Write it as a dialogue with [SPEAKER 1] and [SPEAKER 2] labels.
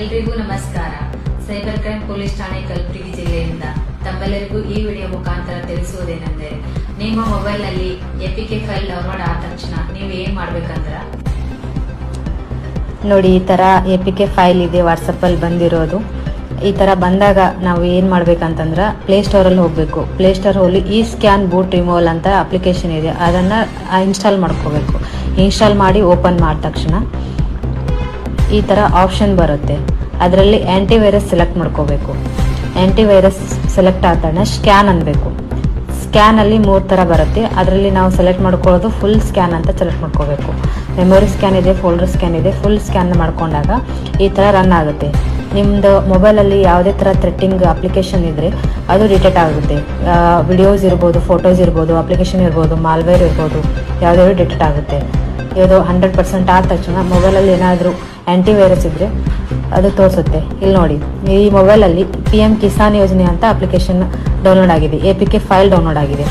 [SPEAKER 1] ಎಲ್ರಿಗೂ ನಮಸ್ಕಾರ. Cyber crime police ಠಾಣೆ ಕಲಬುರಗಿ ಜಿಲ್ಲೆಯಿಂದ ತಮ್ಮೆಲ್ಲರಿಗೂ ಈ ವಿಡಿಯೋ ಮುಖಾಂತರ ತಿಳಿಸುವುದೇನೆಂದರೆ, ನಿಮ್ಮ ಮೊಬೈಲ್ನಲ್ಲಿ ಎಪಿಕೆ ಫೈಲ್ ಡೌನ್ಲೋಡ್ ಆದ ತಕ್ಷಣ ನೀವು ಏನ್ ಮಾಡ್ಬೇಕಂದ್ರ?
[SPEAKER 2] ನೋಡಿ, ಈ ಥರ ಎಪಿಕೆ ಫೈಲ್ ಇದೆ ವಾಟ್ಸಪ್ಪಲ್ಲಿ ಬಂದಿರೋದು. ಈ ಥರ ಬಂದಾಗ ನಾವು ಏನು ಮಾಡ್ಬೇಕಂತಂದ್ರೆ ಪ್ಲೇಸ್ಟೋರಲ್ಲಿ ಹೋಗಬೇಕು. ಪ್ಲೇಸ್ಟೋರ್ ಹೋಗಿ ಈ ಸ್ಕ್ಯಾನ್ ಬೂಟ್ ರಿಮೂವಲ್ ಅಂತ ಅಪ್ಲಿಕೇಶನ್ ಇದೆ. ಅದನ್ನು ಇನ್ಸ್ಟಾಲ್ ಮಾಡ್ಕೋಬೇಕು. ಇನ್ಸ್ಟಾಲ್ ಮಾಡಿ ಓಪನ್ ಮಾಡಿದ ತಕ್ಷಣ ಈ ಥರ ಆಪ್ಷನ್ ಬರುತ್ತೆ. ಅದರಲ್ಲಿ ಆ್ಯಂಟಿ ವೈರಸ್ ಸೆಲೆಕ್ಟ್ ಮಾಡ್ಕೋಬೇಕು. ಆ್ಯಂಟಿ ವೈರಸ್ ಸೆಲೆಕ್ಟ್ ಆದ ತಕ್ಷಣ ಸ್ಕ್ಯಾನ್ ಅನ್ನಬೇಕು ಸ್ಕ್ಯಾನಲ್ಲಿ ಮೂರು ಥರ ಬರುತ್ತೆ. ಅದರಲ್ಲಿ ನಾವು ಸೆಲೆಕ್ಟ್ ಮಾಡ್ಕೊಳ್ಳೋದು ಫುಲ್ ಸ್ಕ್ಯಾನ್ ಅಂತ ಸೆಲೆಕ್ಟ್ ಮಾಡ್ಕೋಬೇಕು. ಮೆಮೊರಿ ಸ್ಕ್ಯಾನ್ ಇದೆ ಫೋಲ್ಡರ್ ಸ್ಕ್ಯಾನ್ ಇದೆ ಫುಲ್ ಸ್ಕ್ಯಾನ್ ಮಾಡ್ಕೊಂಡಾಗ ಈ ಥರ ರನ್ ಆಗುತ್ತೆ. ನಿಮ್ಮದು ಮೊಬೈಲಲ್ಲಿ ಯಾವುದೇ ಥರ ಥ್ರೆಟ್ಟಿಂಗ್ ಅಪ್ಲಿಕೇಶನ್ ಇದ್ದರೆ ಅದು ಡಿಟೆಕ್ಟ್ ಆಗುತ್ತೆ. ವಿಡಿಯೋಸ್ ಇರ್ಬೋದು ಫೋಟೋಸ್ ಇರ್ಬೋದು ಅಪ್ಲಿಕೇಶನ್ ಇರ್ಬೋದು ಮಾಲ್ವೇರ್ ಇರ್ಬೋದು ಯಾವುದಾದ್ರು ಡಿಟೆಕ್ಟ್ ಆಗುತ್ತೆ. ಇದು ಹಂಡ್ರೆಡ್ ಪರ್ಸೆಂಟ್ ಆದ ತಕ್ಷಣ ಮೊಬೈಲಲ್ಲಿ ಏನಾದರೂ ಆ್ಯಂಟಿ ವೈರಸ್ ಇದ್ದರೆ ಅದು ತೋರಿಸುತ್ತೆ. ಇಲ್ಲಿ ನೋಡಿ, ಈ ಮೊಬೈಲಲ್ಲಿ ಪಿ ಎಂ ಕಿಸಾನ್ ಯೋಜನೆ ಅಂತ ಅಪ್ಲಿಕೇಶನ್ ಡೌನ್ಲೋಡ್ ಆಗಿದೆ. A P K file download ಆಗಿದೆ.